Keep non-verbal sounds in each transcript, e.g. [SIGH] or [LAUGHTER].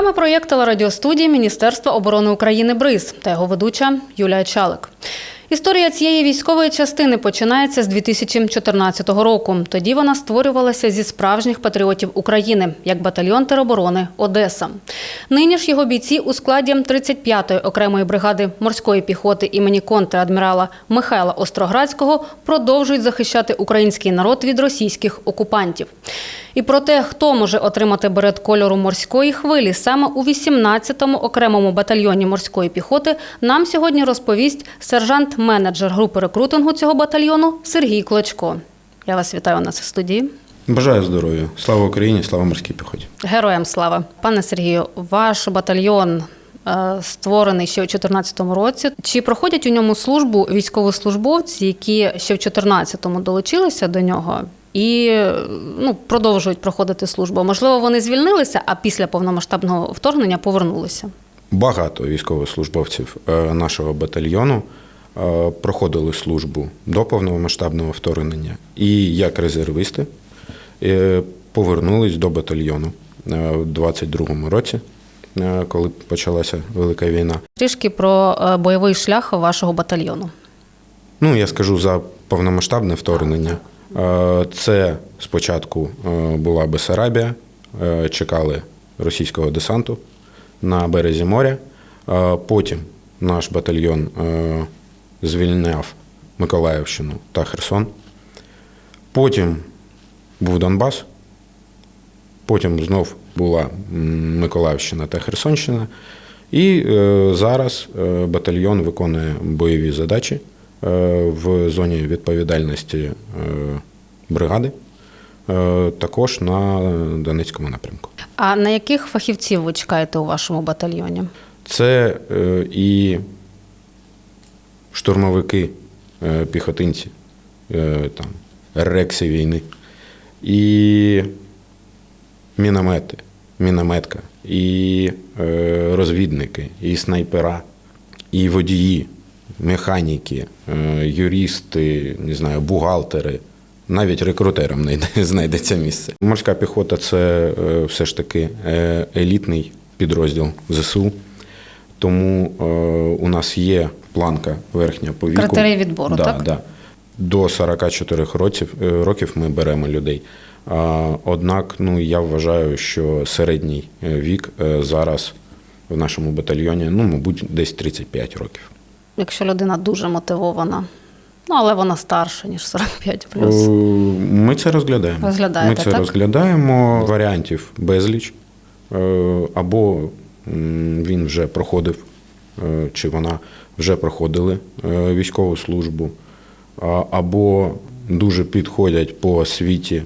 вами проєкт телерадіостудії Міністерства оборони України БРИЗ та його ведуча Юлія Чалик. Історія цієї військової частини починається з 2014 року. Тоді вона створювалася зі справжніх патріотів України, як батальйон тероборони Одеса. Нині ж його бійці у складі 35-ї окремої бригади морської піхоти імені контрадмірала Михайла Остроградського продовжують захищати український народ від російських окупантів. І про те, хто може отримати берет кольору морської хвилі саме у 18-му окремому батальйоні морської піхоти, нам сьогодні розповість сержант-менеджер групи рекрутингу цього батальйону Сергій Клочко. Я вас вітаю у нас в студії. Бажаю здоров'я. Слава Україні, слава морській піхоті. Героям слава. Пане Сергію, ваш батальйон е, створений ще у 2014 році. Чи проходять у ньому службу військовослужбовці, які ще в 2014 долучилися до нього? І ну, продовжують проходити службу. Можливо, вони звільнилися, а після повномасштабного вторгнення повернулися. Багато військовослужбовців е, нашого батальйону проходили службу до повномасштабного вторгнення і як резервисти е, повернулись до батальйону е, в 22-му році, е, коли почалася велика війна. Трішки про е, бойовий шлях вашого батальйону. Ну, я скажу за повномасштабне вторгнення. Е, Це спочатку е, була Бесарабія, е, чекали російського десанту на березі моря. Е, Потім наш батальйон е, звільняв Миколаївщину та Херсон. Потім був Донбас. Потім знов була Миколаївщина та Херсонщина. І е, зараз е, батальйон виконує бойові задачі е, в зоні відповідальності бригади, також на Донецькому напрямку. А на яких фахівців ви чекаєте у вашому батальйоні? Це і штурмовики, е, піхотинці, е, там, рекси війни, і міномети, мінометка, і е, розвідники, і снайпера, і водії, механіки, юристи, не знаю, бухгалтери. Навіть рекрутерам знайде- [LAUGHS] знайдеться місце. Морська піхота це все ж таки елітний підрозділ ЗСУ. Тому у нас є планка верхня по віку. Критерії відбору, да, так? Да. До 44 років, е, років ми беремо людей. Однак, ну я вважаю, що середній е, вік е, зараз в нашому батальйоні, ну, мабуть, десь 35 років. Якщо людина дуже мотивована, ну але вона старша, ніж 45 Е, плюс. Ми це розглядаємо. Розглядаєте, Ми це так? розглядаємо. Варіантів безліч. Або він вже проходив, чи вона вже проходили е, військову службу, або дуже підходять по освіті,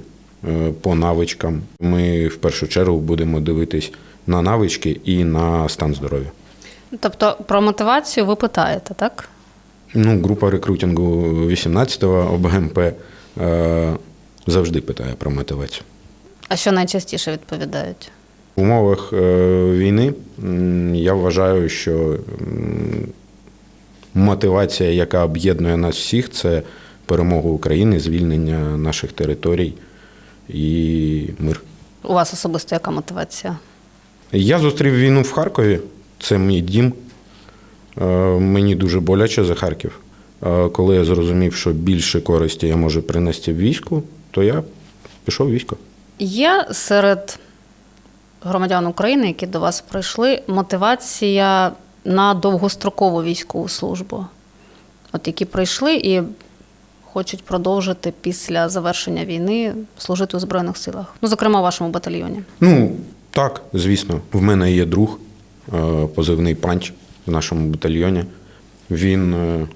е, по навичкам. Ми в першу чергу будемо дивитись на навички і на стан здоров'я. Тобто про мотивацію ви питаєте, так? Ну, група рекрутингу 18-го ОБГМП е, завжди питає про мотивацію. А що найчастіше відповідають? В умовах е, війни я вважаю, що мотивація, яка об'єднує нас всіх, це перемога України, звільнення наших територій і мир. У вас особисто яка мотивація? Я зустрів війну в Харкові, це мій дім. Е, Мені дуже боляче за Харків. Е, Коли я зрозумів, що більше користі я можу принести в війську, то я пішов в військо. Є серед громадян України, які до вас прийшли, мотивація на довгострокову військову службу. От які прийшли і хочуть продовжити після завершення війни служити у Збройних силах, ну, зокрема, в вашому батальйоні. Ну, так, звісно. В мене є друг, е, позивний панч в нашому батальйоні. Він е,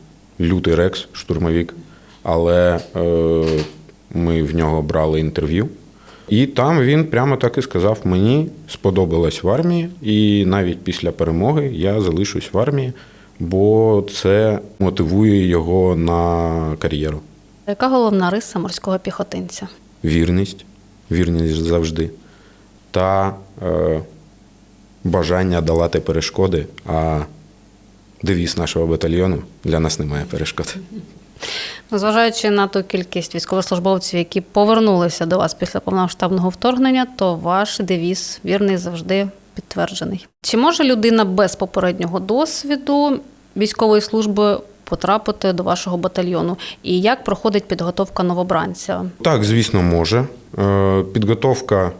лютий рекс, штурмовик, але е, ми в нього брали інтерв'ю. І там він прямо так і сказав: мені сподобалось в армії, і навіть після перемоги я залишусь в армії, бо це мотивує його на кар'єру. Яка головна риса морського піхотинця? вірність, вірність завжди, та е, бажання долати перешкоди. А девіз нашого батальйону для нас немає перешкод. Ну, Зважаючи на ту кількість військовослужбовців, які повернулися до вас після повномасштабного вторгнення, то ваш девіз вірний завжди підтверджений. Чи може людина без попереднього досвіду військової служби потрапити до вашого батальйону? І як проходить підготовка новобранця? Так, звісно, може. Е, Підготовка,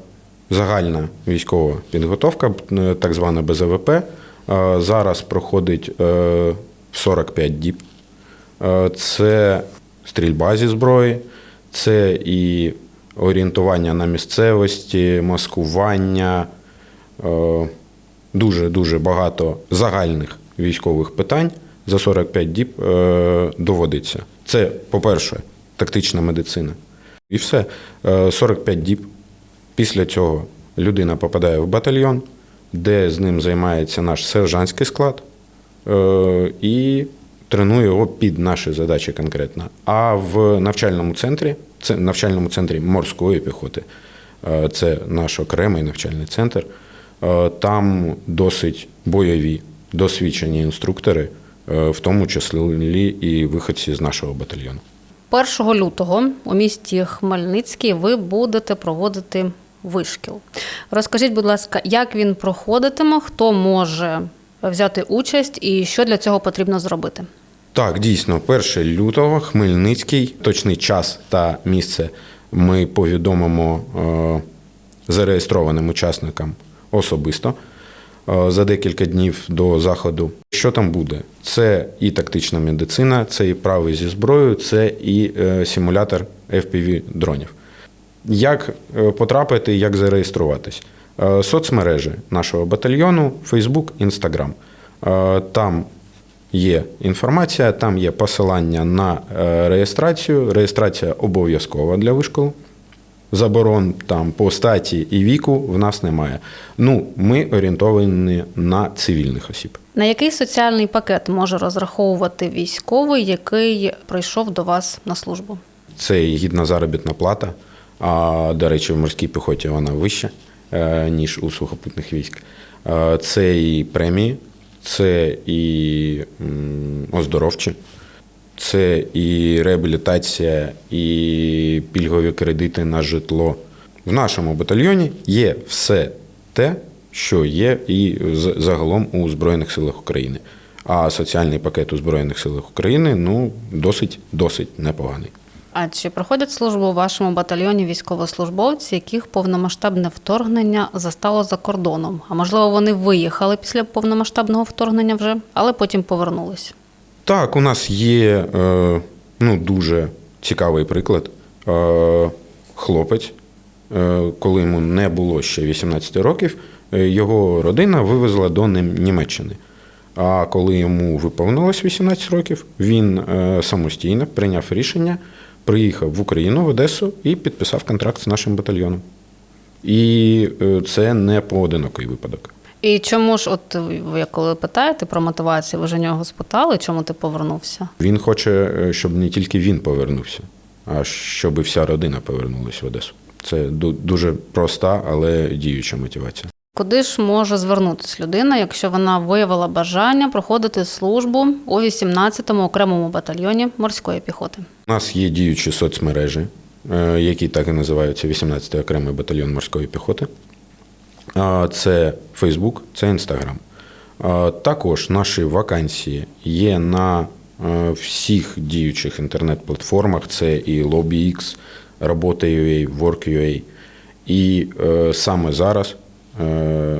загальна військова підготовка, е, так звана БЗВП, е, зараз проходить е, 45 діб. Е, Це стрільба зі зброї, це і орієнтування на місцевості, маскування, е, дуже-дуже багато загальних військових питань за 45 діб е, доводиться. Це, по-перше, тактична медицина. І все. Е, 45 діб. Після цього людина попадає в батальйон, де з ним займається наш сержантський склад е, і тренує його під наші задачі конкретно. А в навчальному центрі, це навчальному центрі морської піхоти, е, це наш окремий навчальний центр. е, Там досить бойові, досвідчені інструктори, е, в тому числі і виходці з нашого батальйону. 1 лютого у місті Хмельницький ви будете проводити вишкіл. Розкажіть, будь ласка, як він проходитиме, хто може взяти участь і що для цього потрібно зробити? Так, дійсно, 1 лютого Хмельницький, точний час та місце ми повідомимо е, зареєстрованим учасникам особисто е, за декілька днів до заходу. Що там буде? Це і тактична медицина, це і прави зі зброєю, це і е, симулятор FPV дронів. Як потрапити, як зареєструватись? Соцмережі нашого батальйону, Facebook, Instagram. Там є інформація, там є посилання на е, реєстрацію. Реєстрація обов'язкова для вишколу. Заборон там по статі і віку в нас немає. Ну, ми орієнтовані на цивільних осіб. На який соціальний пакет може розраховувати військовий, який прийшов до вас на службу? Це гідна заробітна плата. А до речі, в морській піхоті вона вища, е, ніж у сухопутних військ. Е, Це і премії, це і оздоровчі, це і реабілітація, і пільгові кредити на житло. В нашому батальйоні є все те, що є і загалом у Збройних силах України. А соціальний пакет у Збройних силах України ну досить досить непоганий. А чи проходять службу у вашому батальйоні військовослужбовці, яких повномасштабне вторгнення застало за кордоном? А можливо, вони виїхали після повномасштабного вторгнення вже, але потім повернулись? Так, у нас є е, ну, дуже цікавий приклад. Е, хлопець, е, коли йому не було ще 18 років, е, його родина вивезла до Німеччини. А коли йому виповнилось 18 років, він е, самостійно прийняв рішення, приїхав в Україну, в Одесу і підписав контракт з нашим батальйоном. І е, це не поодинокий випадок. І чому ж, от ви коли питаєте про мотивацію, ви ж у нього спитали, чому ти повернувся? Він хоче, е, щоб не тільки він повернувся, а щоб і вся родина повернулася в Одесу. Це дуже проста, але діюча мотивація. Куди ж може звернутися людина, якщо вона виявила бажання проходити службу у 18-му окремому батальйоні морської піхоти? У нас є діючі соцмережі, е, які так і називаються 18-й окремий батальйон морської піхоти. Це Facebook, це. А, Також наші вакансії є на е, всіх діючих інтернет-платформах. Це і LobbyX, Робота.ua, Work.ua. І е, саме зараз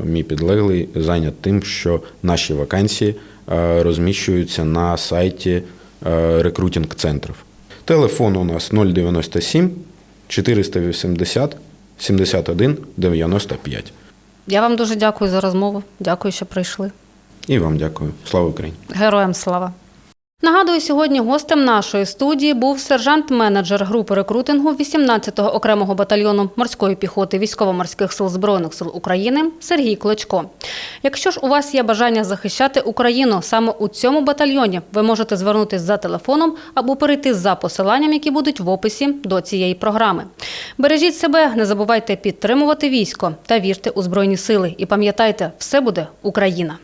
мій підлеглий зайнят тим, що наші вакансії е, розміщуються на сайті е, рекрутинг-центрів. Телефон у нас 097 480 71 95. Я вам дуже дякую за розмову. Дякую, що прийшли. І вам дякую. Слава Україні! Героям слава! Нагадую, сьогодні гостем нашої студії був сержант-менеджер групи рекрутингу 18-го окремого батальйону морської піхоти військово-морських сил Збройних сил України Сергій Клочко. Якщо ж у вас є бажання захищати Україну саме у цьому батальйоні, ви можете звернутися за телефоном або перейти за посиланням, які будуть в описі до цієї програми. Бережіть себе, не забувайте підтримувати військо та вірте у збройні сили. І пам'ятайте, все буде Україна.